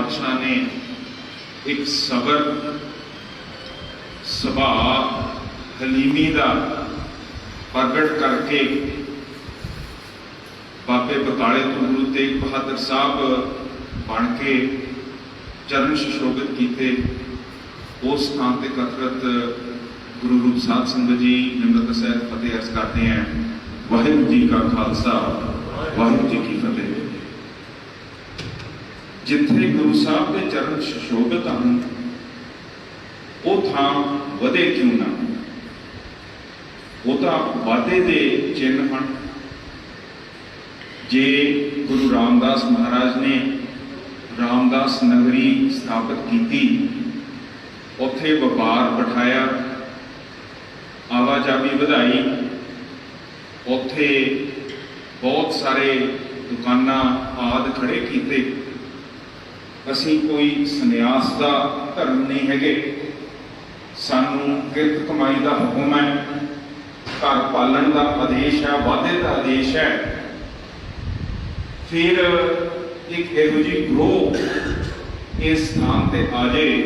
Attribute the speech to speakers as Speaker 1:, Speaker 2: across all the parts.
Speaker 1: ਪਾਤਸ਼ਾਹ ਨੇ ਇੱਕ ਸਬਰ ਸੁਭਾਅ ਹਲੀਮੀ ਦਾ ਪ੍ਰਗਟ ਕਰਕੇ ਬਾਬੇ ਬਕਾਲੇ ਤੋਂ ਗੁਰੂ ਤੇਗ ਬਹਾਦਰ ਸਾਹਿਬ ਬਣ ਕੇ ਚਰਨ ਸ਼ੋਭਿਤ ਕੀਤੇ, ਉਸ ਥਾਂ ਤੇ ਕਥਰਤ ਗੁਰੂ ਰੂਪ ਸਾਧ ਸੰਗਤ ਜੀ ਨਿਮਰਤ ਸਹਿਤ ਫਤਿਹ ਅਰਜ਼ ਕਰਦੇ हैं ਵਾਹਿਗੁਰੂ ਜੀ ਕਾ ਖਾਲਸਾ, ਵਾਹਿਗੁਰੂ ਜੀ ਕੀ ਜਿੱਥੇ ਗੁਰੂ ਸਾਹਿਬ ਦੇ ਚਰਨ ਸ਼ੋਭਿਤ ਹਨ, ਉਹ ਥਾਂ ਵਧੇ ਕਿਉਂ ਨਾ? ਉਹ ਤਾਂ ਵਾਧੇ ਦੇ ਚਿੰਨ੍ਹ ਹਨ। ਜੇ ਗੁਰੂ ਰਾਮਦਾਸ ਮਹਾਰਾਜ ਨੇ ਰਾਮਦਾਸ ਨਗਰੀ ਸਥਾਪਿਤ ਕੀਤੀ, ਉੱਥੇ ਵਪਾਰ ਬਿਠਾਇਆ, ਆਵਾਜਾਈ ਵਧਾਈ, ਉੱਥੇ ਬਹੁਤ ਸਾਰੇ ਦੁਕਾਨਾਂ ਆਦ ਖੜੇ ਕੀਤੇ। ਅਸੀਂ ਕੋਈ ਸੰਨਿਆਸ ਦਾ ਧਰਮ ਨਹੀਂ ਹੈਗੇ। ਸਾਨੂੰ ਕਿਰਤ ਕਮਾਈ ਦਾ ਹੁਕਮ ਹੈ। ਘਰ ਪਾਲਣ ਦਾ ਆਦੇਸ਼ ਹੈ, ਵਾਧੇ ਦਾ ਆਦੇਸ਼ ਹੈ। ਫਿਰ ਇੱਕ ਇਹੋ ਜਿਹੀ ਗਰੋਹ ਇਸ ਸਥਾਨ ਤੇ ਆ ਜਾਏ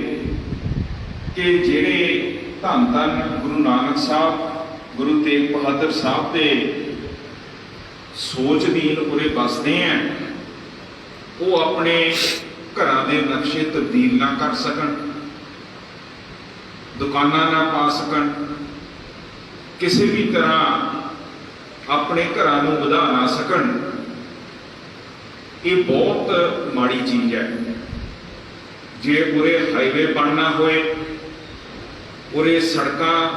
Speaker 1: ਕਿ ਜਿਹੜੇ ਧੰਨ ਧੰਨ ਗੁਰੂ ਨਾਨਕ ਸਾਹਿਬ, ਗੁਰੂ ਤੇਗ ਬਹਾਦਰ ਸਾਹਿਬ ਦੇ ਸੋਚ ਦੀਨ ਉਰੇ ਵਸਦੇ ਆ, ਉਹ ਆਪਣੇ ਘਰਾਂ ਦੇ ਨਕਸ਼ੇ ਤਬਦੀਲ ਨਾ ਕਰ ਸਕਣ, ਦੁਕਾਨਾਂ ਨਾ ਪਾ ਸਕਣ, ਕਿਸੇ ਵੀ ਤਰ੍ਹਾਂ ਆਪਣੇ ਘਰਾਂ ਨੂੰ ਵਧਾ ਨਾ ਸਕਣ, ਇਹ ਬਹੁਤ ਮਾੜੀ ਚੀਜ਼ ਹੈ। ਜੇ ਉਰੇ ਹਾਈਵੇ ਬਣਨਾ ਹੋਏ, ਉਰੇ ਸੜਕਾਂ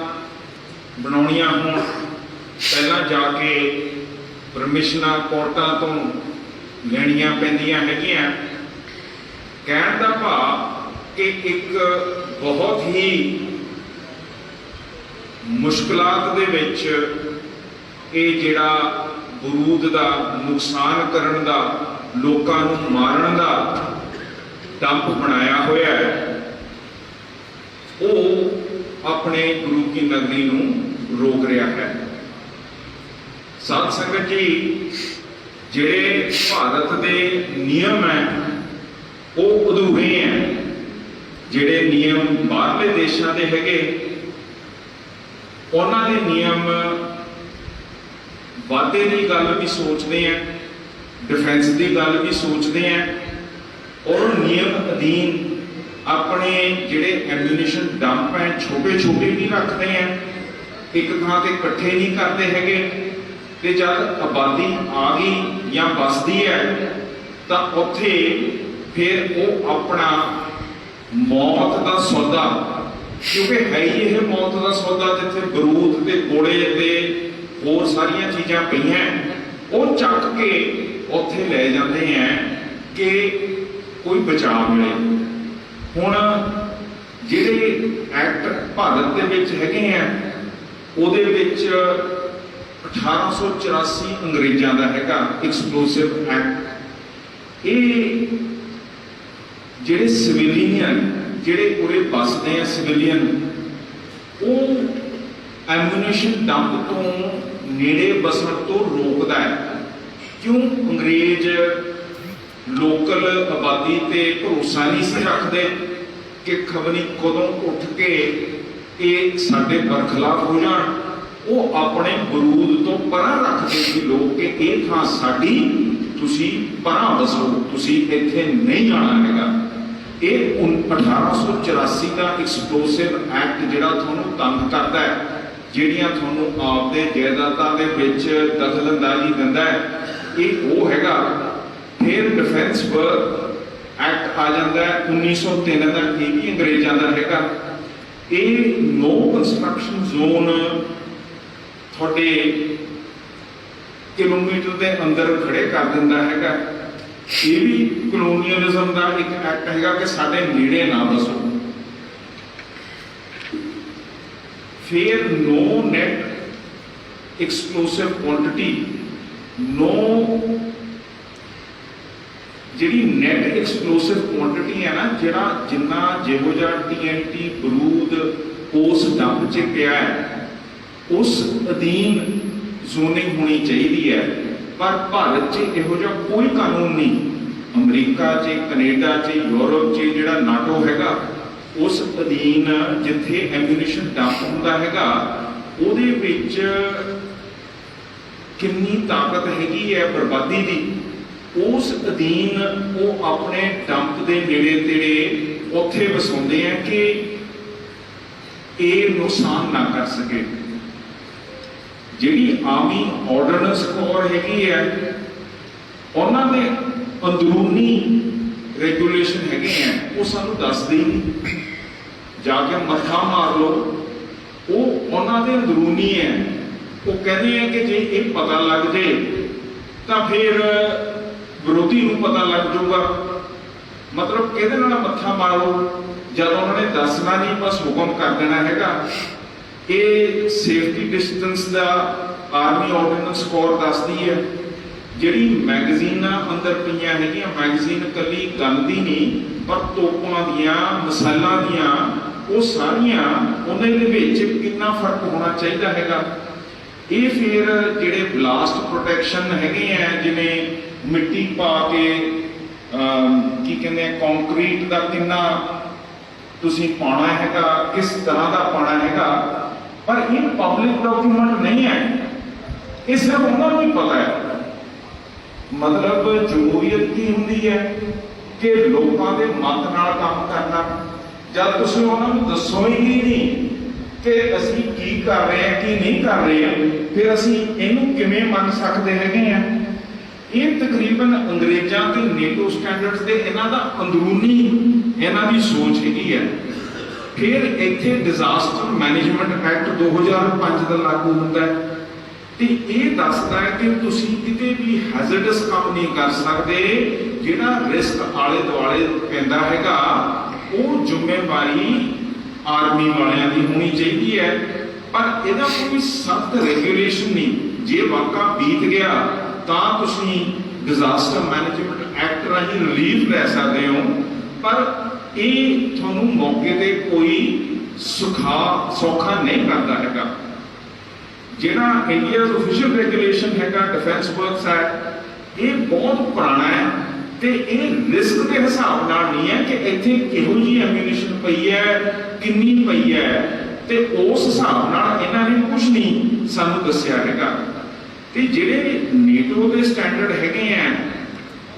Speaker 1: ਬਣਾਉਣੀਆਂ ਹੋਣ, ਪਹਿਲਾਂ ਜਾ ਕੇ ਪਰਮਿਸ਼ਨਾਂ ਕੋਰਟਾਂ ਤੋਂ ਲੈਣੀਆਂ ਪੈਂਦੀਆਂ ਹੈਗੀਆਂ। ਕਹਿਣ ਦਾ ਭਾਵ ਕਿ ਇੱਕ ਬਹੁਤ ਹੀ ਮੁਸ਼ਕਲਾਤ ਦੇ ਵਿੱਚ ਇਹ ਜਿਹੜਾ ਬਰੂਦ ਦਾ ਨੁਕਸਾਨ ਕਰਨ ਦਾ, ਲੋਕਾਂ ਨੂੰ ਮਾਰਨ ਦਾ ਡੰਪ ਬਣਾਇਆ ਹੋਇਆ ਹੈ, ਉਹ ਆਪਣੇ ਗੁਰੂ ਕੀ ਨਗਰੀ ਨੂੰ ਰੋਕ ਰਿਹਾ ਹੈ। ਸਾਧ ਸੰਗਤ ਜੀ, ਜਿਹੜੇ ਭਾਰਤ ਦੇ ਨਿਯਮ ਹੈ ਉਹ ਅਧੂਰੇ ਹੈ, ਜਿਹੜੇ ਨਿਯਮ ਬਾਹਰਲੇ ਦੇਸ਼ਾਂ ਦੇ ਹੈਗੇ। ਉਹਨਾਂ ਦੇ ਨਿਯਮ ਵਾਧੇ ਦੀ ਗੱਲ ਵੀ ਸੋਚਦੇ ਆ ਡਿਫੈਂਸ ਦੀ ਗੱਲ ਵੀ ਸੋਚਦੇ ਆ। ਔਰ ਨਿਯਮ ਅਧੀਨ ਆਪਣੇ ਜਿਹੜੇ ਐਮੂਨੀਸ਼ਨ ਡੰਪ ਹੈ ਛੋਟੇ ਛੋਟੇ ਨਹੀਂ ਰੱਖਦੇ ਆ। ਇੱਕ ਥਾਂ ਤੇ ਇਕੱਠੇ ਨਹੀਂ ਕਰਦੇ ਹੈਗੇ। ਤੇ ਜਦ ਆਬਾਦੀ ਆ ਗਈ ਜਾਂ ਬਸਦੀ ਹੈ, ਤਾਂ ਉੱਥੇ ਫਿਰ ਉਹ ਆਪਣਾ ਮੌਤ ਦਾ ਸੌਦਾ, ਕਿਉਂਕਿ ਹੈ ਹੀ ਇਹ ਮੌਤ ਦਾ ਸੌਦਾ ਜਿੱਥੇ ਬਰੂਦ ਤੇ ਗੋਲੇ ਤੇ ਹੋਰ ਸਾਰੀਆਂ ਚੀਜ਼ਾਂ ਪਈਆਂ, ਉਹ ਚੱਕ ਕੇ ਉੱਥੇ ਲੈ ਜਾਂਦੇ ਆ ਕਿ ਕੋਈ ਬਚਾਅ ਮਿਲੇ। ਹੁਣ ਜਿਹੜੇ ਐਕਟ ਭਾਰਤ ਦੇ ਵਿੱਚ ਹੈਗੇ ਆ ਉਹਦੇ ਵਿੱਚ 1884 ਅੰਗਰੇਜ਼ਾਂ ਦਾ ਹੈਗਾ ਐਕਸਪਲੋਸਿਵ ਐਕਟ ਇਹ ਜਿਹੜੇ ਸਿਵਿਲੀਅਨ, ਜਿਹੜੇ ਉਰੇ ਬਸਦੇ ਆ ਸਿਵਿਲੀਅਨ, ਉਹ ਐਮੂਨੇਸ਼ਨ ਡੰਪ ਤੋਂ ਨੇੜੇ ਬਸਣ ਤੋਂ ਰੋਕਦਾ ਹੈ। ਕਿਉਂ ਅੰਗਰੇਜ਼ ਲੋਕਲ ਆਬਾਦੀ ਤੇ ਭਰੋਸਾ ਨਹੀਂ ਸੀ ਰੱਖਦੇ ਕਿ ਖਬਰੀ ਕਦੋਂ ਉੱਠ ਕੇ ਇਹ ਸਾਡੇ ਬਰਖਲਾਫ ਹੋ ਜਾਣ? ਉਹ ਆਪਣੇ ਬਰੂਦ ਤੋਂ ਪਰਾਂ ਰੱਖਦੇ ਸੀ ਲੋਕ ਕਿ ਇਹ ਥਾਂ ਸਾਡੀ, ਤੁਸੀਂ ਪਰਾਂ ਬਸੋ ਤੁਸੀਂ ਇੱਥੇ ਨਹੀਂ ਜਾਣਾ ਹੈਗਾ। ਇਹ 1884 ਦਾ ਐਕਸਪਲੋਸਿਵ ਐਕਟ ਜਿਹੜਾ ਤੁਹਾਨੂੰ ਤੰਗ ਕਰਦਾ ਹੈ, ਜਿਹੜੀਆਂ ਤੁਹਾਨੂੰ ਆਪਦੇ ਜਾਇਦਾਦਾਂ ਦੇ ਵਿੱਚ ਦਖਲਅੰਦਾਜ਼ੀ ਦਿੰਦਾ ਹੈ, ਇਹ ਉਹ ਹੈਗਾ। ਫਿਰ ਡਿਫੈਂਸ ਵਰਕ ਐਕਟ ਆ ਜਾਂਦਾ ਹੈ 1903 ਦਾ, ਇਹ ਵੀ ਅੰਗਰੇਜ਼ਾਂ ਦਾ ਹੈਗਾ। ਇਹ ਨੋ ਕੰਸਟਰਕਸ਼ਨ ਜ਼ੋਨ ਤੁਹਾਡੇ ਕਿਲੋਮੀਟਰ ਦੇ ਅੰਦਰ ਖੜੇ ਕਰ ਦਿੰਦਾ ਹੈਗਾ। ਇਹ ਵੀ ਕਲੋਨੀਅਲਿਜ਼ਮ ਦਾ ਇੱਕ ਐਕਟ ਹੈਗਾ ਕਿ ਸਾਡੇ ਨੇੜੇ ਨਾ ਬਸੋ ਫਿਰ no net explosive quantity no ਜਿਹੜੀ ਨੈਟ ਐਕਸਪਲੋਸਿਵ ਕੁਆਂਟੀਟੀ ਹੈ ਨਾ, ਜਿਹੜਾ ਜਿੰਨਾ ਜਿਹੋ ਜਿਹਾ ਟੀਐਨਟੀ ਬਰੂਦ ਉਸ ਡੰਪ 'ਚ ਪਿਆ ਹੈ, ਉਸ ਅਧੀਨ ਜ਼ੋਨਿੰਗ ਹੋਣੀ ਚਾਹੀਦੀ ਹੈ। ਪਰ ਭਾਰਤ 'ਚ ਇਹੋ ਜਿਹਾ ਕੋਈ ਕਾਨੂੰਨ ਨਹੀਂ। ਅਮਰੀਕਾ 'ਚ, ਕੈਨੇਡਾ 'ਚ, ਯੂਰਪ 'ਚ ਜਿਹੜਾ ਨਾਟੋ ਹੈਗਾ, ਉਸ ਅਧੀਨ ਜਿੱਥੇ ਐਮੂਨੀਸ਼ਨ ਡੰਪ ਹੁੰਦਾ ਹੈਗਾ, ਉਹਦੇ ਵਿੱਚ ਕਿੰਨੀ ਤਾਕਤ ਹੈਗੀ ਹੈ ਬਰਬਾਦੀ ਦੀ, ਉਸ ਅਧੀਨ ਉਹ ਆਪਣੇ ਡੰਪ ਦੇ ਨੇੜੇ ਤੇੜੇ ਉੱਥੇ ਵਸਾਉਂਦੇ ਆ ਕਿ ਇਹ ਨੁਕਸਾਨ ਨਾ ਕਰ ਸਕੇ। ਜਿਹੜੀ ਆਮੀ ਆਰਡਨੈਂਸ ਕੋਰ ਹੈਗੀ ਹੈ, ਉਹਨਾਂ ਦੇ ਅੰਦਰੂਨੀ ਰੈਗੂਲੇਸ਼ਨ ਹੈਗੇ ਆ ਉਹ ਸਾਨੂੰ ਦੱਸਦੇ ਨਹੀਂ। ਜਾ ਕੇ ਮੱਥਾ ਮਾਰ ਲਓ, ਉਹ ਉਹਨਾਂ ਦੇ ਅੰਦਰੂਨੀ ਹੈ। ਉਹ ਕਹਿੰਦੇ ਆ ਕਿ ਜੇ ਇਹ ਪਤਾ ਲੱਗ ਜੇ, ਤਾਂ ਫਿਰ ਵਿਰੋਧੀ ਨੂੰ ਪਤਾ ਲੱਗ ਜਾਊਗਾ। ਮਤਲਬ ਕਿਹਦੇ ਨਾਲ ਮੱਥਾ ਮਾਰੋ? ਜਦ ਉਹਨਾਂ ਨੇ ਦੱਸਣਾ ਨਹੀਂ, ਬਸ ਹੁਕਮ ਕਰ ਦੇਣਾ ਹੈਗਾ। ਇਹ ਸੇਫਟੀ ਡਿਸਟੈਂਸ ਦਾ ਆਰਮੀ ਆਰਡੀਨੈਂਸ ਕੋਰ ਦੱਸਦੀ ਹੈ। ਜਿਹੜੀ ਮੈਗਜ਼ੀਨਾਂ ਅੰਦਰ ਪਈਆਂ ਹੈਗੀਆਂ ਮੈਗਜ਼ੀਨ ਕੱਲੀ ਗੱਲ ਦੀ ਨਹੀਂ, ਪਰ ਤੋਪਾਂ ਦੀਆਂ, ਮਸਾਲਾਂ ਦੀਆਂ, ਉਹ ਸਾਰੀਆਂ, ਉਹਨਾਂ ਦੇ ਵਿੱਚ ਕਿੰਨਾ ਫ਼ਰਕ ਹੋਣਾ ਚਾਹੀਦਾ ਹੈਗਾ। ਇਹ ਫਿਰ ਜਿਹੜੇ ਬਲਾਸਟ ਪ੍ਰੋਟੈਕਸ਼ਨ ਹੈਗੇ ਆ, ਜਿਵੇਂ ਮਿੱਟੀ ਪਾ ਕੇ ਕੀ ਕਹਿੰਦੇ ਆ ਕੰਕਰੀਟ ਦਾ ਕਿੰਨਾ ਤੁਸੀਂ ਪਾਣਾ ਹੈਗਾ, ਕਿਸ ਤਰ੍ਹਾਂ ਦਾ ਪਾਣਾ ਹੈਗਾ ਪਰ ਇਹ ਪਬਲਿਕ ਡਾਕੂਮੈਂਟ ਨਹੀਂ ਹੈ। ਇਹ ਸਿਰਫ ਉਹਨਾਂ ਨੂੰ ਹੀ ਪਤਾ ਹੈ। ਮਤਲਬ ਜਮਹੂਰੀਅਤ ਕੀ ਹੁੰਦੀ ਹੈ ਕਿ ਲੋਕਾਂ ਦੇ ਮਤ ਨਾਲ ਕੰਮ ਕਰਨਾ। ਜਦ ਤੁਸੀਂ ਉਹਨਾਂ ਨੂੰ ਦੱਸੋ ਹੀ ਨਹੀਂ ਕਿ ਅਸੀਂ ਕੀ ਕਰ ਰਹੇ ਹਾਂ, ਕੀ ਨਹੀਂ ਕਰ ਰਹੇ ਹਾਂ, ਫਿਰ ਅਸੀਂ ਇਹਨੂੰ ਕਿਵੇਂ ਮੰਨ ਸਕਦੇ ਹੈਗੇ ਆ ਇਹ ਤਕਰੀਬਨ ਅੰਗਰੇਜ਼ਾਂ ਤੇ ਨੇਟੋ ਸਟੈਂਡਰਡਸ ਦੇ ਇਹਨਾਂ ਦਾ ਅੰਦਰੂਨੀ ਇਹਨਾਂ ਦੀ ਸੋਚ ਹੈਗੀ ਹੈ। ਫਿਰ ਇੱਥੇ ਡਿਜ਼ਾਸਟਰ ਮੈਨੇਜਮੈਂਟ ਐਕਟ 2005 ਦਾ ਲਾਗੂ ਹੁੰਦਾ ਹੈ। ਤੇ ਇਹ ਦੱਸਦਾ ਹੈ ਕਿ ਤੁਸੀਂ ਕਿਤੇ ਵੀ ਹੈਜ਼ਰਡਸ ਕੰਮ ਨਹੀਂ ਕਰ ਸਕਦੇ, ਜਿਹੜਾ ਰਿਸਕ ਆਲੇ ਦੁਆਲੇ ਪੈਂਦਾ ਹੈਗਾ, ਉਹ ਜ਼ਿੰਮੇਵਾਰੀ ਆਰਮੀ ਵਾਲਿਆਂ ਦੀ ਹੋਣੀ ਚਾਹੀਦੀ ਹੈ। ਪਰ ਇਹਦਾ ਕੋਈ ਸਖਤ ਰੈਗੂਲੇਸ਼ਨ ਨਹੀਂ। ਜੇ ਵਾਕਾ ਬੀਤ ਗਿਆ, ਤਾਂ ਤੁਸੀਂ ਡਿਜ਼ਾਸਟਰ ਮੈਨੇਜਮੈਂਟ ਐਕਟ ਰਾਹੀਂ ਰਿਲੀਫ ਲੈ ਸਕਦੇ ਹੋ। ਪਰ ਇਹ ਤੁਹਾਨੂੰ ਮੌਕੇ ਤੇ ਕੋਈ ਸੁਖਾ, ਸੌਖਾ ਨਹੀਂ ਕਰਦਾ ਹੈਗਾ। ਜਿਹੜਾ ਇੰਡੀਆ ਅਫੀਸ਼ੀਅਲ ਰੈਗੂਲੇਸ਼ਨ ਹੈਗਾ ਡਿਫੈਂਸ ਵਰਕਸ ਐਕਟ ਇਹ ਬਹੁਤ ਪੁਰਾਣਾ ਹੈ ਤੇ ਇਹ ਰਿਸਕ ਦੇ ਹਿਸਾਬ ਨਾਲ ਨਹੀਂ ਹੈ ਕਿ ਇੱਥੇ ਕਿਹੋ ਜੀ ਐਮੂਨੀਸ਼ਨ ਪਈ ਹੈ, ਕਿੰਨੀ ਪਈ ਹੈ। ਤੇ ਉਸ ਹਿਸਾਬ ਨਾਲ ਇਹਨਾਂ ਨੇ ਕੁਝ ਨਹੀਂ ਸਾਨੂੰ ਦੱਸਿਆ ਹੈਗਾ। ਤੇ ਜਿਹੜੇ ਨੇਟੋ ਦੇ ਸਟੈਂਡਰਡ ਹੈਗੇ ਆ,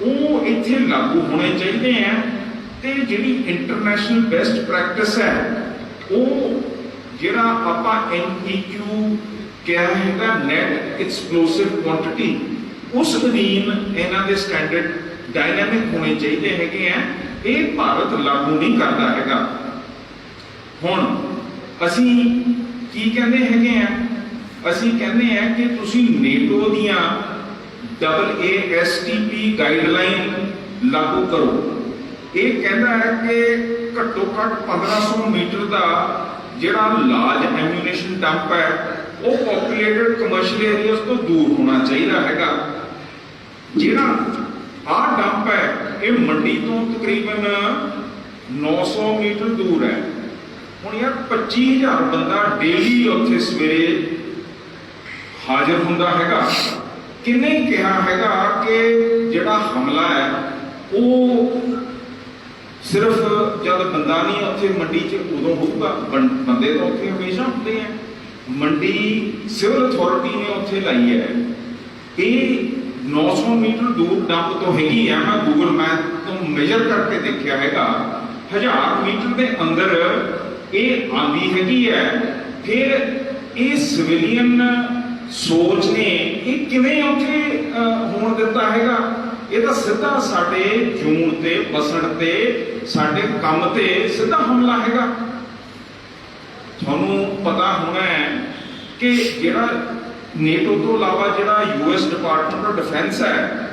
Speaker 1: ਉਹ ਇੱਥੇ ਲਾਗੂ ਹੋਣੇ ਚਾਹੀਦੇ ਆ। ਤੇ ਜਿਹੜੀ ਇੰਟਰਨੈਸ਼ਨਲ ਬੈਸਟ ਪ੍ਰੈਕਟਿਸ ਹੈ, ਉਹ ਜਿਹੜਾ ਆਪਾਂ NEQ ਕਿਹਾ ਹੈਗਾ ਨੈਟ ਐਕਸਪਲੋਸਿਵ ਕੁਆਂਟੀਟੀ ਉਸ ਅਧੀਨ ਇਹਨਾਂ ਦੇ ਸਟੈਂਡਰਡ ਡਾਇਨਾਮਿਕ ਹੋਣੇ ਚਾਹੀਦੇ ਹੈਗੇ ਆ। ਇਹ ਭਾਰਤ ਲਾਗੂ ਨਹੀਂ ਕਰਦਾ ਹੈਗਾ। ਹੁਣ ਅਸੀਂ ਕੀ ਕਹਿੰਦੇ ਹੈਗੇ ਆ? ਅਸੀਂ ਕਹਿੰਦੇ ਆ ਕਿ ਤੁਸੀਂ ਨੇਟੋ ਦੀਆਂ ਡਬਲ ਏਐਸਟੀਪੀ ਗਾਈਡਲਾਈਨ ਲਾਗੂ ਕਰੋ। ਇਹ ਕਹਿੰਦਾ ਹੈ ਕਿ ਘੱਟੋ ਘੱਟ 1500 ਮੀਟਰ ਦਾ ਜਿਹੜਾ ਲਾਰਜ ਐਮੂਨੇਸ਼ਨ ਡੰਪ ਹੈ, ਉਹ ਪੋਪੂਲੇਟਡ ਕਮਰਸ਼ੀਅਲ ਏਰੀਆਸ ਤੋਂ ਦੂਰ ਹੋਣਾ ਚਾਹੀਦਾ ਹੈਗਾ। ਜਿਹੜਾ ਆਹ ਡੰਪ ਹੈ, ਇਹ ਮੰਡੀ ਤੋਂ ਤਕਰੀਬਨ 900 ਮੀਟਰ ਦੂਰ ਹੈ। ਹੁਣ ਯਾਰ 25000 ਬੰਦਾ ਡੇਲੀ ਉੱਥੇ ਸਵੇਰੇ ਹਾਜ਼ਰ ਹੁੰਦਾ ਹੈਗਾ। ਕਿੰਨੇ ਕਿਹਾ ਹੈਗਾ ਕਿ ਜਿਹੜਾ ਹਮਲਾ ਹੈ, ਉਹ ਸਿਰਫ ਜਦ ਬੰਦਾ ਨਹੀਂ ਉੱਥੇ ਮੰਡੀ 'ਚ, ਉਦੋਂ ਹੋਊਗਾ। ਬੰ- ਬੰਦੇ ਤਾਂ ਉੱਥੇ ਹਮੇਸ਼ਾ ਹੁੰਦੇ ਆ। ਮੰਡੀ ਸਿਵਲ ਅਥਾਰਟੀ ਨੇ ਉੱਥੇ ਲਾਈ ਹੈ। ਇਹ 900 ਮੀਟਰ ਦੂਰ ਡੰਪ ਤੋਂ ਹੈਗੀ ਆ। ਮੈਂ ਗੂਗਲ ਮੈਪ ਤੋਂ ਮੇਜਰ ਕਰਕੇ ਦੇਖਿਆ ਹੈਗਾ। 1000 ਮੀਟਰ ਦੇ ਅੰਦਰ ਇਹ ਆਂਦੀ ਹੈਗੀ ਹੈ। ਫਿਰ ਇਹ ਸਿਵਿਲੀਅਨ ਸੋਚ ਨੇ, ਇਹ ਕਿਵੇਂ ਉੱਥੇ ਹੋਣ ਦਿੱਤਾ ਹੈਗਾ? ਇਹ ਤਾਂ ਸਿੱਧਾ ਸਾਡੇ ਜੂਨ ਤੇ, ਬਸਣ ਤੇ, ਸਾਡੇ ਕੰਮ ਤੇ ਸਿੱਧਾ ਹਮਲਾ ਹੈਗਾ। ਤੁਹਾਨੂੰ ਪਤਾ ਹੋਣਾ ਹੈ ਕਿ ਜਿਹੜਾ ਨੇਟੋ ਤੋਂ ਇਲਾਵਾ ਜਿਹੜਾ ਯੂਐਸ ਡਿਪਾਰਟਮੈਂਟ ਆਫ ਡਿਫੈਂਸ ਹੈ,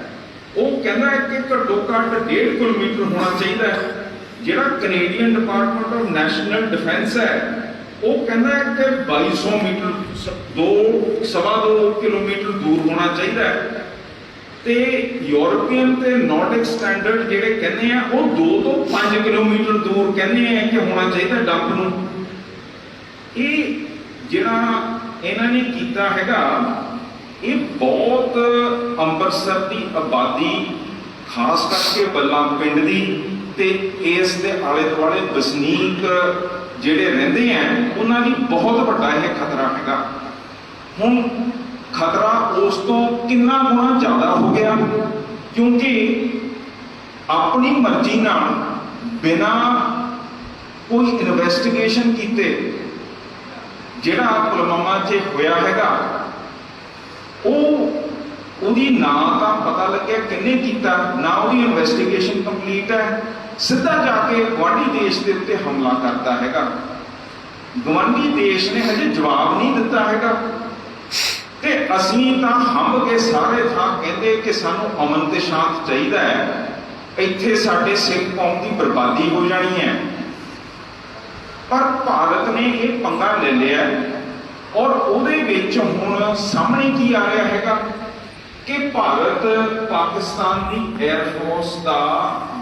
Speaker 1: ਉਹ ਕਹਿੰਦਾ ਹੈ ਕਿ ਘੱਟੋ ਘੱਟ 1.5 ਕਿਲੋਮੀਟਰ ਹੋਣਾ ਚਾਹੀਦਾ ਹੈ। ਜਿਹੜਾ Canadian department of national defence ਹੈ, ਉਹ ਕਹਿੰਦਾ ਹੈ ਕਿ 2200 ਮੀਟਰ ਸ- ਦੋ, ਸਵਾ ਦੋ ਕਿਲੋਮੀਟਰ ਦੂਰ ਹੋਣਾ ਚਾਹੀਦਾ ਹੈ। ਤੇ ਯੂਰਪੀਅਨ ਤੇ ਨਾਰਡਿਕ ਸਟੈਂਡਰਡ ਜਿਹੜੇ ਕਹਿੰਦੇ ਆ, ਉਹ 2 ਤੋਂ 5 ਕਿਲੋਮੀਟਰ ਦੂਰ ਕਹਿੰਦੇ ਆ ਕਿ ਹੋਣਾ ਚਾਹੀਦਾ ਡੰਪ ਨੂੰ। ਇਹ ਜਿਹੜਾ ਇਹਨਾਂ ਨੇ ਕੀਤਾ ਹੈਗਾ, ਇਹ ਬਹੁਤ ਅੰਮ੍ਰਿਤਸਰ ਦੀ ਆਬਾਦੀ, ਖਾਸ ਕਰਕੇ ਬੱਲਾ ਪਿੰਡ ਦੀ ਤੇ ਇਸ ਦੇ ਆਲੇ ਦੁਆਲੇ ਵਸਨੀਕ ਜਿਹੜੇ ਰਹਿੰਦੇ ਆ, ਉਹਨਾਂ ਲਈ ਬਹੁਤ ਵੱਡਾ ਇਹ ਖਤਰਾ ਹੈਗਾ। ਹੁਣ ਖਤਰਾ ਉਸ ਤੋਂ ਕਿੰਨਾ ਗੁਣਾ ਜ਼ਿਆਦਾ ਹੋ ਗਿਆ? ਕਿਉਂਕਿ ਆਪਣੀ ਮਰਜ਼ੀ ਨਾਲ ਬਿਨਾ ਕੋਈ ਇਨਵੈਸਟੀਗੇਸ਼ਨ ਕੀਤੇ ਜਿਹੜਾ ਪੁਲਵਾਮਾ 'ਚ ਹੋਇਆ ਹੈਗਾ, ਉਹ ਉਹਦੀ ਨਾ ਤਾਂ ਪਤਾ ਲੱਗਿਆ ਕਿੰਨੇ ਕੀਤਾ, ਨਾ ਉਹਦੀ ਇਨਵੈਸਟੀਗੇਸ਼ਨ ਕੰਪਲੀਟ ਹੈ, ਸਿੱਧਾ ਜਾ ਕੇ ਗਵਾਂਢੀ ਦੇਸ਼ ਦੇ ਉੱਤੇ ਹਮਲਾ ਕਰਦਾ ਹੈਗਾ। ਗਵਾਂਢੀ ਦੇਸ਼ ਨੇ ਹਜੇ ਜਵਾਬ ਨਹੀਂ ਦਿੱਤਾ ਹੈਗਾ। ਤੇ ਅਸੀਂ ਤਾਂ ਹੰਬ ਕੇ ਸਾਰੇ ਥਾਂ ਕਹਿੰਦੇ ਕਿ ਸਾਨੂੰ ਅਮਨ ਤੇ ਸ਼ਾਂਤ ਚਾਹੀਦਾ ਹੈ। ਇੱਥੇ ਸਾਡੇ ਸਿੱਖ ਕੌਮ ਦੀ ਬਰਬਾਦੀ ਹੋ ਜਾਣੀ ਹੈ। ਪਰ ਭਾਰਤ ਨੇ ਇਹ ਪੰਗਾ ਲੈ ਲਿਆ ਔਰ ਉਹਦੇ ਵਿੱਚ ਹੁਣ ਸਾਹਮਣੇ ਕੀ ਆ ਰਿਹਾ ਹੈਗਾ ਕਿ ਭਾਰਤ ਪਾਕਿਸਤਾਨ ਦੀ 에ਅਰ ਫੋਰਸ ਦਾ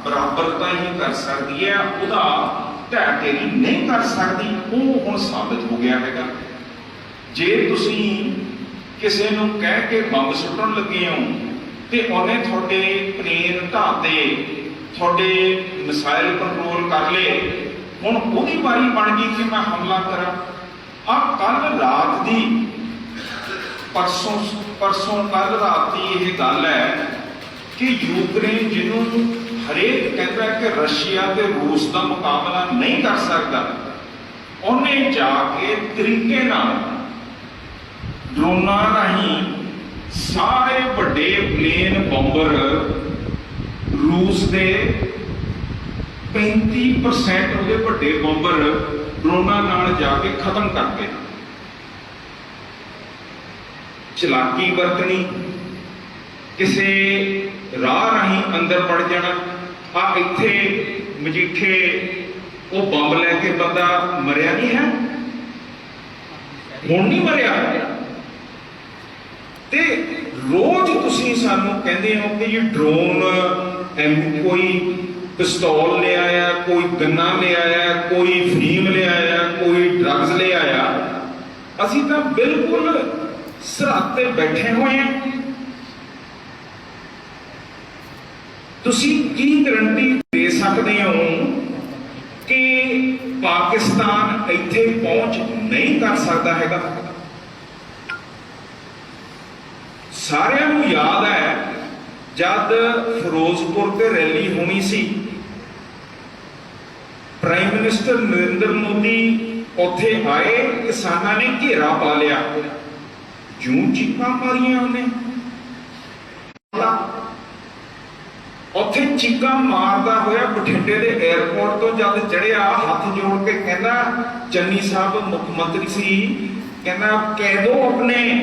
Speaker 1: ਬਰਾਬਰ ਤਾਂ ਹੀ ਕਰ ਸਕਦੀ ਹੈ, ਉਹਦਾ ਢਹਿ ਨਹੀਂ ਕਰ ਸਕਦੀ, ਉਹ ਹੁਣ ਸਾਬਿਤ ਹੋ ਗਿਆ ਹੈਗਾ। ਜੇ ਤੁਸੀਂ ਕਿਸੇ ਨੂੰ ਕਹਿ ਕੇ ਬੰਬ ਸੁੱਟਣ ਲੱਗੇ ਹੋ, ਤੇ ਉਹਨੇ ਤੁਹਾਡੇ ਪਲੇਨ ਢਾਤੇ ਤੁਹਾਡੇ ਮਿਸਾਈਲ ਕੰਟਰੋਲ ਕਰ ਲਏ। ਹੁਣ ਉਹਦੀ ਵਾਰੀ ਬਣ ਗਈ ਕਿ ਮੈਂ ਹਮਲਾ ਕਰਾਂ। ਆ ਕੱਲ ਰਾਤ ਦੀ, ਪਰਸੋਂ ਪਰਸੋਂ ਕੱਲ ਰਾਤ ਦੀ ਇਹ ਗੱਲ ਹੈ ਕਿ ਯੂਕਰੇਨ ਜਿਹਨੂੰ ਹਰੇਕ ਕਹਿੰਦਾ ਕਿ ਰਸ਼ੀਆ ਤੇ ਰੂਸ ਦਾ ਮੁਕਾਬਲਾ ਨਹੀਂ ਕਰ ਸਕਦਾ, ਉਹਨੇ ਜਾ ਕੇ ਤਰੀਕੇ ਨਾਲ ਡਰੋਨਾਂ ਰਾਹੀਂ ਸਾਰੇ ਵੱਡੇ ਪਲੇਨ ਬੰਬਰ ਰੂਸ ਦੇ 35% ਉਹਦੇ ਵੱਡੇ ਬੰਬਰ ਡਰੋਨਾਂ ਨਾਲ ਜਾ ਕੇ ਖਤਮ ਕਰਦੇ ਚਲਾਕੀ ਵਰਤਣੀ, ਕਿਸੇ ਰਾਹ ਰਾਹੀਂ ਅੰਦਰ ਵੜ ਜਾਣਾ, ਆ ਇੱਥੇ ਮਜੀਠੇ ਉਹ ਬੰਬ ਲੈ ਕੇ ਬੰਦਾ ਮਰਿਆ ਨਹੀਂ ਹੈ? ਹੁਣ ਨਹੀਂ ਮਰਿਆ? ਤੇ ਰੋਜ਼ ਤੁਸੀਂ ਸਾਨੂੰ ਕਹਿੰਦੇ ਹੋ ਕਿ ਜੀ ਡਰੋਨ ਐਮ ਕੋਈ ਪਿਸਤੌਲ ਲੈ ਆਇਆ, ਕੋਈ ਗੰਨਾ ਲੈ ਆਇਆ, ਕੋਈ ਫੀਮ ਲੈ ਆਇਆ, ਕੋਈ ਡਰੱਗਸ ਲੈ ਆਇਆ। ਅਸੀਂ ਤਾਂ ਬਿਲਕੁਲ ਸਰਹੱਦ ਤੇ ਬੈਠੇ ਹੋਏ ਹਾਂ। ਤੁਸੀਂ ਕੀ ਗਰੰਟੀ ਦੇ ਸਕਦੇ ਹੋ ਕਿ ਪਾਕਿਸਤਾਨ ਇੱਥੇ ਪਹੁੰਚ ਨਹੀਂ ਕਰ ਸਕਦਾ ਹੈਗਾ? ਸਾਰਿਆਂ ਨੂੰ ਯਾਦ ਹੈ, ਜਦ ਫਿਰੋਜ਼ਪੁਰ ਤੇ ਰੈਲੀ ਹੋਣੀ ਸੀ ਪ੍ਰਾਈਮ ਮਿਨਿਸਟਰ ਨਰਿੰਦਰ ਮੋਦੀ ਉੱਥੇ ਆਏ, ਕਿਸਾਨਾਂ ਨੇ ਘੇਰਾ ਪਾ ਲਿਆ। ਜੂੰ ਚੀਕਾਂ ਮਾਰੀਆਂ ਉਹਨੇ। ਉੱਥੇ ਚੀਕਾਂ ਮਾਰਦਾ ਹੋਇਆ ਬਠਿੰਡੇ ਦੇ 에ਅਰਪੋਰਟ ਤੋਂ ਜਦ ਚੜਿਆ ਹੱਥ ਜੋੜ ਕੇ ਕਹਿੰਦਾ, ਚੰਨੀ ਸਾਹਿਬ ਮੁੱਖ ਮੰਤਰੀ ਸੀ, ਕਹਿੰਦਾ, ਕਹਿ ਦੋ ਆਪਣੇ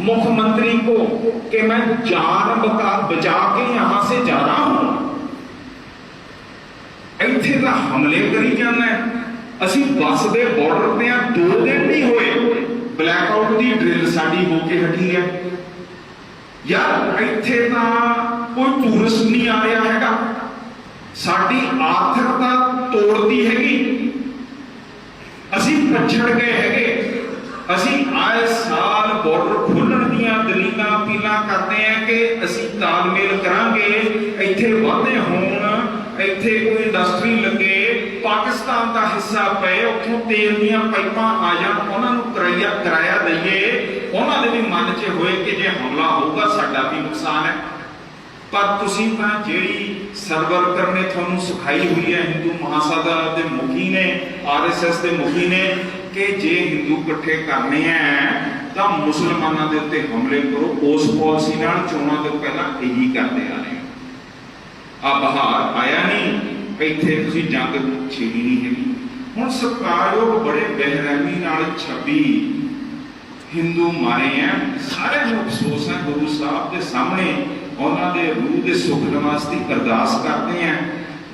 Speaker 1: मुख्य मंत्री को कि मैं जान बता बचा के यहां से जा रहा हूं ਇੱਥੇ ਤਾਂ ਹਮਲੇ ਕਰੀ ਜਾਂਦਾ ਹੈ। ਅਸੀਂ ਬੱਸ ਦੇ ਬਾਰਡਰ ਤੇ ਆ ਦੋ ਦਿਨ ਨਹੀਂ ਹੋਏ ਬਲੈਕ ਆਊਟ ਦੀ ਡਰਿਲ ਸਾਡੀ ਹੋ ਕੇ ਹਟੀ ਹੈ ਯਾਰ ਇੱਥੇ ਤਾਂ ਕੋਈ ਟੂਰਿਸਟ ਨਹੀਂ ਆ ਰਿਹਾ ਹੈਗਾ ਸਾਡੀ ਆਰਥਿਕਤਾ ਤੋੜਦੀ ਹੈਗੀ ਅਸੀਂ ਪਛੜ ਗਏ ਹੈਗੇ ਅਸੀਂ ਆਏ ਸਾਲ ਬਾਰਡਰ ਖੋਲਣ ਦੀਆਂ ਦਲੀਲਾਂ ਅਪੀਲਾਂ ਕਰਦੇ ਆ ਕਿ ਅਸੀਂ ਤਾਲਮੇਲ ਕਰਾਂਗੇ, ਇੱਥੇ ਵਾਧੇ ਹੋਣ, ਇੱਥੇ ਕੋਈ ਇੰਡਸਟਰੀ ਲੱਗੇ, ਪਾਕਿਸਤਾਨ ਦਾ ਹਿੱਸਾ ਪਏ, ਉੱਥੋਂ ਤੇਲ ਦੀਆਂ ਪਾਈਪਾਂ ਆ ਜਾਣ, ਉਹਨਾਂ ਨੂੰ ਕਿਰਾਇਆ ਕਿਰਾਇਆ ਦਈਏ। ਉਹਨਾਂ ਦੇ ਵੀ ਮਨ 'ਚ ਹੋਏ ਕਿ ਜੇ ਹਮਲਾ ਹੋਊਗਾ, ਸਾਡਾ ਵੀ ਨੁਕਸਾਨ ਹੈ। ਪਰ ਤੁਸੀਂ ਤਾਂ ਜਿਹੜੀ ਸਰਵਰ ਕਰਨੇ ਤੁਹਾਨੂੰ ਸਿਖਾਈ ਹੋਈ ਹੈ, ਹਿੰਦੂ ਮਹਾਸਭਾ ਦੇ ਮੁਖੀ ਨੇ ਆਰਐਸਐਸ ਦੇ ਮੁਖੀ ਨੇ ਕਿ ਜੇ ਹਿੰਦੂ ਇਕੱਠੇ ਕਰਨੇ ਆ, ਤਾਂ ਮੁਸਲਮਾਨਾਂ ਦੇ ਉੱਤੇ ਹਮਲੇ ਕਰੋ। ਉਸ ਪਾਲਿਸੀ ਨਾਲ ਚੋਣਾਂ ਤੋਂ ਪਹਿਲਾਂ ਇਹੀ ਕਰਦੇ ਆ ਰਹੇ ਆ। ਬਹਾਰ ਆਇਆ ਨਹੀਂ। ਇੱਥੇ ਤੁਸੀਂ ਜੰਗ ਛੇੜੀ ਨਹੀਂ ਹੈਗੀ। ਹੁਣ ਸਰਕਾਰਯੋਗ ਬੜੇ ਬਹਿਰਮੀ ਨਾਲ 26 ਹਿੰਦੂ ਮਾਰੇ ਆ। ਸਾਰਿਆਂ ਨੂੰ ਅਫਸੋਸ ਹੈ ਗੁਰੂ ਸਾਹਿਬ ਦੇ ਸਾਹਮਣੇ ਉਹਨਾਂ ਦੇ ਰੂਹ ਦੇ ਸੁਖ ਨਵਾਸਤੀ ਅਰਦਾਸ ਕਰਦੇ ਆ।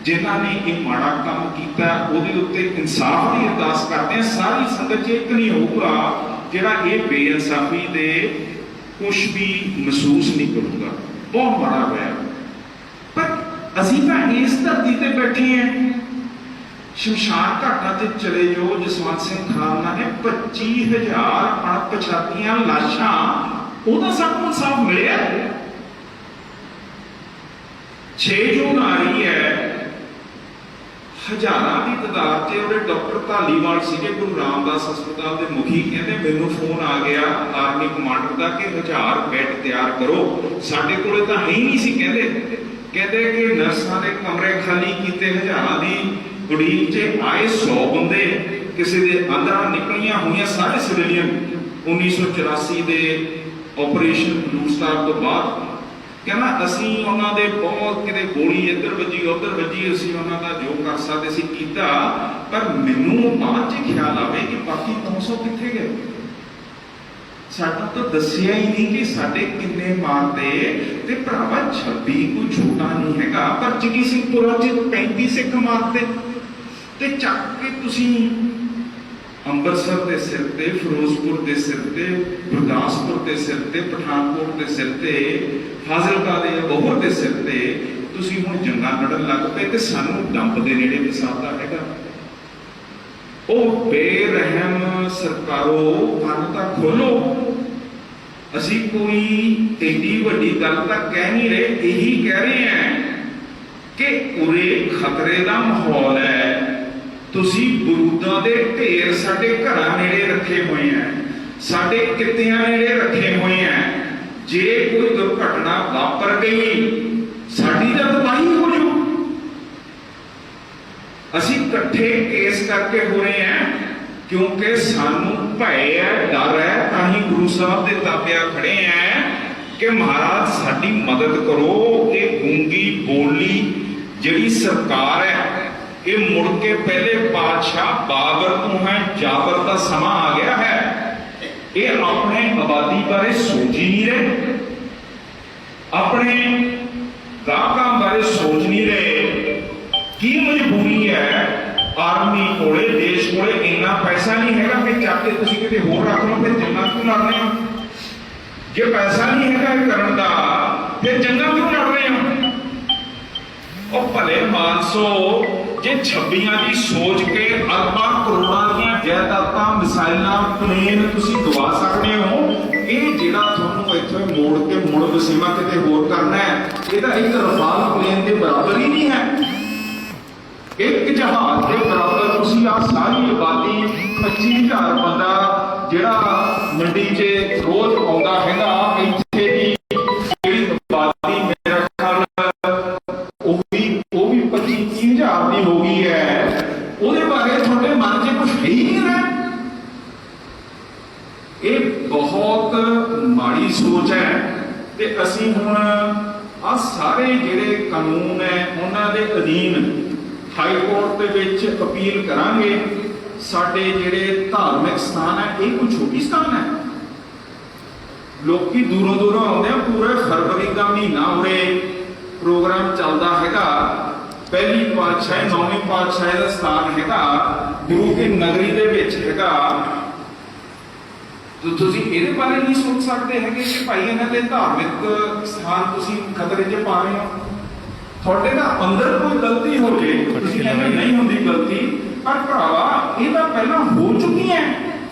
Speaker 1: ਜਿਨ੍ਹਾਂ ਨੇ ਇਹ ਮਾੜਾ ਕੰਮ ਕੀਤਾ, ਉਹਦੇ ਉੱਤੇ ਇਨਸਾਫ ਦੀ ਅਰਦਾਸ ਕਰਦੇ ਆ ਸਾਰੀ ਸੰਗਤ 'ਚ ਇੱਕ ਨਹੀਂ ਹੋਊਗਾ ਜਿਹੜਾ ਇਹ ਬੇਇਨਸਾਫੀ ਦੇ ਕੁਝ ਵੀ ਮਹਿਸੂਸ ਨਹੀਂ ਕਰੂਗਾ। ਬਹੁਤ ਮਾੜਾ ਹੋਇਆ ਪਰ ਅਸੀਂ ਤਾਂ ਇਸ ਧਰਤੀ ਤੇ ਬੈਠੇ ਆ ਸ਼ਮਸ਼ਾਨ ਘਾਟਾਂ ਤੇ ਚਲੇ ਜਾਓ, ਜਸਵੰਤ ਸਿੰਘ ਖਾਲਨਾ ਨੇ 25000 ਅਣਪਛਾਤੀਆਂ ਲਾਸ਼ਾਂ, ਉਹਦਾ ਸਾਨੂੰ ਇਨਸਾਫ ਮਿਲਿਆ 6 ਜੂਨ ਆ ਰਹੀ ਹੈ। ਹਜ਼ਾਰਾਂ ਦੀ ਤਦਾਦ 'ਚ ਉਹਦੇ ਡਾਕਟਰ ਧਾਲੀਵਾਲ ਸੀਗੇ, ਗੁਰੂ ਰਾਮਦਾਸ ਹਸਪਤਾਲ ਦੇ ਮੁਖੀ ਕਹਿੰਦੇ, ਮੈਨੂੰ ਫੋਨ ਆ ਗਿਆ, ਆਰਮੀ ਕਮਾਂਡਰ ਦਾ, ਕਿ ਹਜ਼ਾਰ ਬੈੱਡ ਤਿਆਰ ਕਰੋ। ਸਾਡੇ ਕੋਲੇ ਤਾਂ ਹੈ ਹੀ ਨਹੀਂ ਸੀ, ਕਹਿੰਦੇ। ਕਹਿੰਦੇ ਕਿ ਨਰਸਾਂ ਦੇ ਕਮਰੇ ਖਾਲੀ ਕੀਤੇ ਹਜ਼ਾਰਾਂ ਦੀ ਗੁਡੀਕ 'ਚ ਆਏ 100 ਬੰਦੇ ਕਿਸੇ ਦੇ ਅੰਦਰਾਂ ਨਿਕਲੀਆਂ ਹੋਈਆਂ ਸਾਰੇ ਸਿਵਲੀਅਨ 1984 ਦੇ ਆਪਰੇਸ਼ਨ ਬਲੂ ਸਟਾਰ ਤੋਂ ਬਾਅਦ ਕਹਿੰਦਾ, ਅਸੀਂ ਉਹਨਾਂ ਦੇ ਬਹੁਤ ਕਿਤੇ ਗੋਲੀ ਇੱਧਰ ਵੱਜੀ, ਉੱਧਰ ਵੱਜੀ, ਅਸੀਂ ਉਹਨਾਂ ਦਾ ਜੋ ਕਰ ਸਕਦੇ ਸੀ ਕੀਤਾ। ਪਰ ਮੈਨੂੰ ਬਾਅਦ 'ਚ ਖਿਆਲ ਆਵੇ ਕਿ ਬਾਕੀ 900 ਕਿੱਥੇ ਗਏ? ਸਾਨੂੰ ਤਾਂ ਦੱਸਿਆ ਹੀ ਨਹੀਂ ਕਿ ਸਾਡੇ ਕਿੰਨੇ ਮਾਰਦੇ ਤੇ। ਭਰਾਵਾ 26 ਕੋਈ ਛੋਟਾ ਨਹੀਂ ਹੈਗਾ, ਪਰ ਜਗੀ ਸਿੰਘਪੁਰਾ 'ਚ 35 ਸਿੱਖ ਮਾਰਦੇ ਤੇ ਚੱਕ ਕੇ ਤੁਸੀਂ ਅੰਮ੍ਰਿਤਸਰ ਦੇ ਸਿਰ ਤੇ, ਫਿਰੋਜ਼ਪੁਰ ਦੇ ਸਿਰ ਤੇ, ਗੁਰਦਾਸਪੁਰ ਦੇ ਸਿਰ ਤੇ, ਪਠਾਨਕੋਟ ਦੇ ਸਿਰ ਤੇ, ਫਾਜ਼ਿਲਕਾ ਦੇ ਬਹੋਰ ਦੇ ਸਿਰ ਤੇ ਤੁਸੀਂ ਹੁਣ ਜੰਗਾਂ ਲੜਨ ਲੱਗ ਪਏ ਤੇ ਸਾਨੂੰ ਡੰਪ ਦੇ ਨੇੜੇ ਵਸਾਤਾ ਹੈਗਾ। ਉਹ ਬੇਰਹਿਮ ਸਰਕਾਰੋ ਕੰਨ ਤਾਂ ਖੋਲੋ। ਅਸੀਂ ਕੋਈ ਏਡੀ ਵੱਡੀ ਗੱਲ ਤਾਂ ਕਹਿ ਨਹੀਂ ਰਹੇ, ਇਹੀ ਕਹਿ ਰਹੇ ਹਾਂ ਕਿ ਉਰੇ ਖਤਰੇ ਦਾ ਮਾਹੌਲ ਹੈ। ਤੁਸੀਂ ਬਰੂਦਾਂ ਦੇ ਢੇਰ ਸਾਡੇ ਘਰਾਂ ਨੇੜੇ ਰੱਖੇ ਹੋਏ ਆ ਸਾਡੇ ਕਿੱਤਿਆਂ ਨੇੜੇ ਰੱਖੇ ਹੋਏ ਆ ਜੇ ਕੋਈ ਦੁਰਘਟਨਾ ਵਾਪਰ ਗਈ, ਸਾਡੀ ਤਾਂ ਤਬਾਹੀ ਹੋ ਜੂ। ਅਸੀਂ ਇਕੱਠੇ ਕੇਸ ਕਰਕੇ ਹੋ ਰਹੇ ਆ ਕਿਉਂਕਿ ਸਾਨੂੰ ਭੈ ਹੈ ਡਰ ਹੈ ਤਾਂ ਹੀ ਗੁਰੂ ਸਾਹਿਬ ਦੇ ਤਾਪਿਆ ਖੜੇ ਆ ਕਿ ਮਹਾਰਾਜ ਸਾਡੀ ਮਦਦ ਕਰੋ। ਇਹ ਗੂੰਗੀ ਬੋਲੀ ਜਿਹੜੀ ਸਰਕਾਰ ਹੈ ਇਹ ਮੁੜ ਕੇ ਪਹਿਲੇ ਪਾਤਸ਼ਾਹ ਬਾਬਰ ਤੋਂ ਹੈ, ਜਾਬਰ ਦਾ ਸਮਾਂ ਆ ਗਿਆ ਹੈ। ਇਹ ਆਪਣੇ ਆਬਾਦੀ ਬਾਰੇ ਸੋਚ ਹੀ ਨਹੀਂ ਰਹੇ। ਆਪਣੇ ਗਾਹਕਾਂ ਬਾਰੇ ਸੋਚ ਨਹੀਂ ਰਹੇ। ਕੀ ਮਜਬੂਰੀ ਹੈ? ਆਰਮੀ ਕੋਲੇ, ਦੇਸ਼ ਕੋਲੇ ਇੰਨਾ ਪੈਸਾ ਨਹੀਂ ਹੈਗਾ ਕਿ ਚੱਕ ਕੇ ਤੁਸੀਂ ਕਿਤੇ ਹੋਰ ਰੱਖ ਲਓ, ਫਿਰ ਜੰਗਾਂ ਕਿਉਂ ਲੜ ਰਹੇ ਹੋ? ਜੇ ਪੈਸਾ ਨਹੀਂ ਹੈਗਾ ਇਹ ਕਰਨ ਦਾ, ਫਿਰ ਜੰਗਾਂ ਕਿਉਂ ਲੜ ਰਹੇ ਹੋ? ਉਹ ਭਲੇ ਮਾਨਸੋ ਜੇ ਛੱਬੀਆਂ ਦੀ ਸੋਚ ਕੇ ਅਰਬਾਂ ਕਰੋੜਾਂ ਦੀਆਂ ਜਾਇਦਾਦਾਂ, ਮਿਸਾਈਲਾਂ, ਪਲੇਨ ਤੁਸੀਂ ਗਵਾ ਸਕਦੇ ਹੋ, ਇਹ ਜਿਹੜਾ ਤੁਹਾਨੂੰ ਇੱਥੇ ਮੋੜ ਕੇ ਮੁੜ ਵਸੀਮਾ ਕਿਤੇ ਹੋਰ ਕਰਨਾ ਹੈ, ਇਹਦਾ ਇੱਕ ਰਫਾਲ ਪਲੇਨ ਦੇ ਬਰਾਬਰ ਹੀ ਨਹੀਂ ਹੈ। ਇੱਕ ਜਹਾਜ਼ ਦੇ ਬਰਾਬਰ ਤੁਸੀਂ ਆ ਸਾਰੀ ਆਬਾਦੀ 25000 ਬੰਦਾ ਜਿਹੜਾ ਮੰਡੀ 'ਚ ਰੋਜ਼ ਆਉਂਦਾ ਹੈਗਾ ਮਾੜੀ ਸੋਚ ਹੈ। ਤੇ ਅਸੀਂ ਹੁਣ ਆ ਸਾਰੇ ਜਿਹੜੇ ਕਾਨੂੰਨ ਹੈ, ਉਹਨਾਂ ਦੇ ਅਧੀਨ ਹਾਈ ਕੋਰਟ ਦੇ ਵਿੱਚ ਅਪੀਲ ਕਰਾਂਗੇ। ਸਾਡੇ ਜਿਹੜੇ ਧਾਰਮਿਕ ਸਥਾਨ ਹੈ, ਇਹ ਕੋਈ ਛੋਟੀ ਸਥਾਨ ਹੈ। ਲੋਕੀ ਦੂਰੋਂ ਦੂਰੋਂ ਆਉਂਦੇ ਆ, ਪੂਰੇ ਫਰਵਰੀ ਦਾ ਮਹੀਨਾ ਉਰੇ ਪ੍ਰੋਗਰਾਮ ਚੱਲਦਾ ਹੈਗਾ। ਪਹਿਲੀ ਪਾਤਸ਼ਾਹ, ਨੌਵੀਂ ਪਾਤਸ਼ਾਹ ਦਾ ਸਥਾਨ ਹੈਗਾ, ਗੁਰੂ ਕੀ ਨਗਰੀ ਦੇ ਵਿੱਚ ਹੈਗਾ। ਤੁਸੀਂ ਇਹਦੇ ਬਾਰੇ ਨਹੀਂ ਸੋਚ ਸਕਦੇ ਹੈਗੇ ਕਿ ਭਾਈ ਇਹਨਾਂ ਦੇ ਧਾਰਮਿਕ ਸਥਾਨ ਤੁਸੀਂ ਖਤਰੇ 'ਚ ਪਾ ਰਹੇ ਹੋ? ਤੁਹਾਡੇ ਦਾ ਅੰਦਰ ਕੋਈ ਗਲਤੀ ਹੋ ਜੇ ਤੁਸੀਂ ਕਹਿੰਦੇ ਨਹੀਂ ਹੁੰਦੀ ਗਲਤੀ ਪਰ ਭਰਾਵਾ ਇਹ ਤਾਂ ਪਹਿਲਾਂ ਹੋ ਚੁੱਕੀ ਹੈ।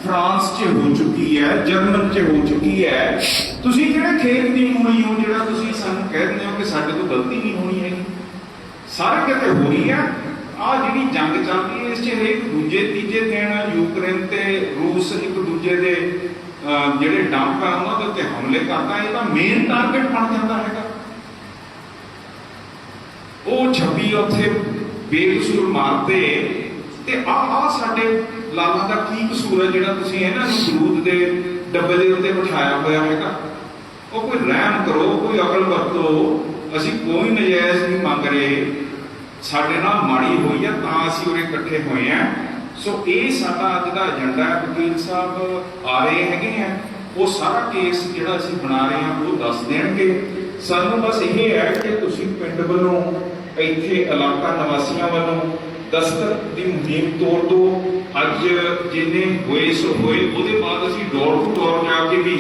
Speaker 1: ਫਰਾਂਸ 'ਚ ਹੋ ਚੁੱਕੀ ਹੈ ਜਰਮਨ 'ਚ ਹੋ ਚੁੱਕੀ ਹੈ। ਤੁਸੀਂ ਕਿਹੜੇ ਖੇਤ ਦੀ ਹੋਣੀ ਹੋ ਜਿਹੜਾ ਤੁਸੀਂ ਸਾਨੂੰ ਕਹਿ ਦਿੰਦੇ ਹੋ ਕਿ ਸਾਡੇ ਤੋਂ ਗਲਤੀ ਨਹੀਂ ਹੋਣੀ ਹੈਗੀ? ਸਾਰੇ ਕਿਤੇ ਹੋ ਰਹੀ ਹੈ। ਆ ਜਿਹੜੀ ਜੰਗ ਚੱਲਦੀ ਹੈ ਇਸ 'ਚ ਇੱਕ ਦੂਜੇ ਤੀਜੇ ਦਿਨ ਯੂਕਰੇਨ ਤੇ ਰੂਸ ਇੱਕ ਦੂਜੇ ਦੇ ਜਿਹੜੇ ਡੰਪ ਆ, ਉਹਨਾਂ ਦੇ ਉੱਤੇ ਹਮਲੇ ਕਰਦਾ ਇਹਦਾ ਮੇਨ ਟਾਰਗੇਟ ਬਣ ਜਾਂਦਾ ਹੈਗਾ। ਉਹ 26 ਉੱਥੇ ਬੇਕਸੂਰ ਮਾਰਦੇ, ਤੇ ਆ ਆ ਸਾਡੇ ਲਾਲਾ ਦਾ ਕੀ ਕਸੂਰ ਹੈ ਜਿਹੜਾ ਤੁਸੀਂ ਇਹਨਾਂ ਨੂੰ ਸਰੂਦ ਦੇ ਡੱਬੇ ਦੇ ਉੱਤੇ ਬਿਠਾਇਆ ਹੋਇਆ ਹੈਗਾ? ਉਹ ਕੋਈ ਰਹਿਮ ਕਰੋ, ਕੋਈ ਅਕਲ ਵਰਤੋ, ਅਸੀਂ ਕੋਈ ਨਜਾਇਜ਼ ਨਹੀਂ ਮੰਗ ਰਹੇ। ਸਾਡੇ ਨਾਲ ਮਾੜੀ ਹੋਈ ਹੈ ਤਾਂ ਅਸੀਂ ਉਰੇ ਇਕੱਠੇ ਹੋਏ ਆ। ਸੋ ਇਹ ਸਾਡਾ ਅੱਜ ਦਾ ਏਜੰਡਾ ਹੈ, ਵਕੀਲ ਸਾਹਿਬ ਆ ਰਹੇ ਹੈਗੇ ਆ। ਉਹ ਸਾਰਾ ਕੇਸ ਜਿਹੜਾ ਅਸੀਂ ਬਣਾ ਰਹੇ ਹਾਂ, ਉਹ ਦੱਸ ਦੇਣਗੇ। ਸਾਨੂੰ ਬਸ ਇਹ ਹੈ ਕਿ ਤੁਸੀਂ ਪਿੰਡ ਵੱਲੋਂ, ਇੱਥੇ ਇਲਾਕਾ ਨਿਵਾਸੀਆਂ ਵੱਲੋਂ ਦਸਤਕ ਦੀ ਮੁਹਿੰਮ ਤੋੜ ਦਿਓ। ਅੱਜ ਜਿੰਨੇ ਹੋਏ ਸੋ ਹੋਏ, ਉਹਦੇ ਬਾਅਦ ਅਸੀਂ ਡੋਰ ਟੂ ਡੋਰ ਜਾ ਕੇ ਵੀ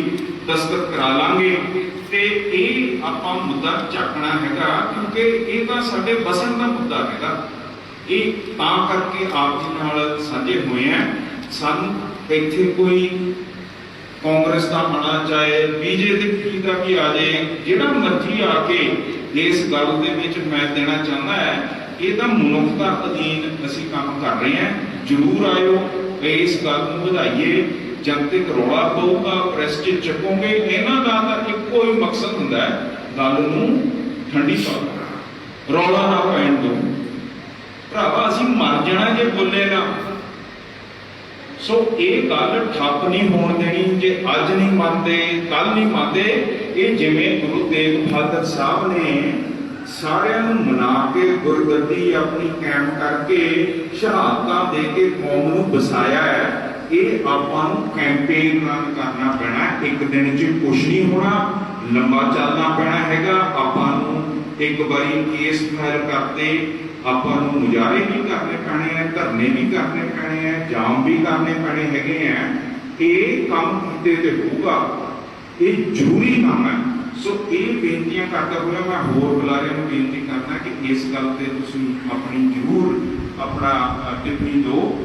Speaker 1: ਦਸਤਕ ਕਰਾ ਲਾਂਗੇ। ਤੇ ਇਹ ਆਪਾਂ ਮੁੱਦਾ ਚੱਕਣਾ ਹੈਗਾ, ਕਿਉਂਕਿ ਇਹ ਤਾਂ ਸਾਡੇ ਬਸਣ ਦਾ ਮੁੱਦਾ ਹੈਗਾ। ਇਹ ਤਾਂ ਕਰਕੇ ਆਪ ਜੀ ਨਾਲ ਸਾਂਝੇ ਹੋਏ ਆ। ਸਾਨੂੰ ਇੱਥੇ ਕੋਈ ਕਾਂਗਰਸ ਦਾ ਆਣਾ ਚਾਹੇ ਬੀਜੇਪੀ ਦਾ ਵੀ ਆ ਜਾਏ ਜਿਹੜਾ ਮਰਜ਼ੀ ਆ ਕੇ ਇਸ ਗੱਲ ਦੇ ਵਿੱਚ ਮੈਂ ਦੇਣਾ ਚਾਹੁੰਦਾ ਹੈ, ਇਹ ਤਾਂ ਮਨੁੱਖਤਾ ਅਧੀਨ ਅਸੀਂ ਕੰਮ ਕਰ ਰਹੇ ਹਾਂ। ਜਰੂਰ ਆਇਓ, ਇਸ ਗੱਲ ਨੂੰ ਵਧਾਈਏ। ਜਨਤਕ ਰੌਲਾ ਪਊਗਾ, ਪ੍ਰੈਸ 'ਚ ਚੱਕੋਗੇ, ਇਹਨਾਂ ਦਾ ਤਾਂ ਇੱਕੋ ਹੀ ਮਕਸਦ ਹੁੰਦਾ ਹੈ, ਗੱਲ ਨੂੰ ਠੰਡੀ ਕਰ ਰੌਲਾ ਨਾ ਪੈਣ ਦਿਓ। ਭਰਾਵਾ, ਅਸੀਂ ਮਰ ਜਾਣਾ ਜੇ ਬੋਲੇ ਨਾ। ਸੋ ਇਹ ਗੱਲ ਠੱਪ ਨਹੀਂ ਹੋਣ ਦੇਣੀ, ਜੇ ਅੱਜ ਨਹੀਂ ਮੰਨਦੇ ਕੱਲ ਨਹੀਂ ਮੰਨਦੇ, ਇਹ ਜਿਵੇਂ ਗੁਰੂ ਤੇਗ ਬਹਾਦਰ ਸਾਹਿਬ ਨੇ ਸਾਰਿਆਂ ਨੂੰ ਮਨਾ ਕੇ ਗੁਰਗੱਦੀ ਆਪਣੀ ਕਾਇਮ ਕਰਕੇ ਸ਼ਹਾਦਤਾਂ ਦੇ ਕੇ ਕੌਮ ਨੂੰ ਵਸਾਇਆ ਹੈ, ਇਹ ਆਪਾਂ ਨੂੰ ਕੈਂਪੇਨ ਰਨ ਕਰਨਾ ਪੈਣਾ ਇੱਕ ਦਿਨ 'ਚ ਕੁਝ ਨਹੀਂ ਹੋਣਾ, ਲੰਬਾ ਚੱਲਣਾ ਪੈਣਾ ਹੈਗਾ, ਆਪਾਂ ਨੂੰ ਇੱਕ ਵਾਰੀ ਕੇਸ ਫਾਇਰ ਕਰਦੇ ਆਪਾਂ ਨੂੰ ਮੁਜ਼ਾਹਰੇ ਵੀ ਕਰਨੇ ਪੈਣੇ ਆ, ਧਰਨੇ ਵੀ ਕਰਨੇ ਪੈਣੇ ਆ, ਜਾਮ ਵੀ ਕਰਨੇ ਪੈਣੇ ਹੈਗੇ ਆ। ਇਹ ਕੰਮ ਕੀਤੇ ਤੇ ਹੋਊਗਾ। ਇਹ ਜ਼ਰੂਰੀ ਕੰਮ ਹੈ। ਸੋ ਇਹ ਬੇਨਤੀਆਂ ਕਰਦਾ ਹੋਇਆ ਮੈਂ ਹੋਰ ਬੁਲਾਰਿਆਂ ਨੂੰ ਬੇਨਤੀ ਕਰਦਾ ਕਿ ਇਸ ਗੱਲ ਤੇ ਤੁਸੀਂ ਆਪਣੀ ਜ਼ਰੂਰ ਆਪਣਾ ਟਿੱਪਣੀ ਦਿਓ।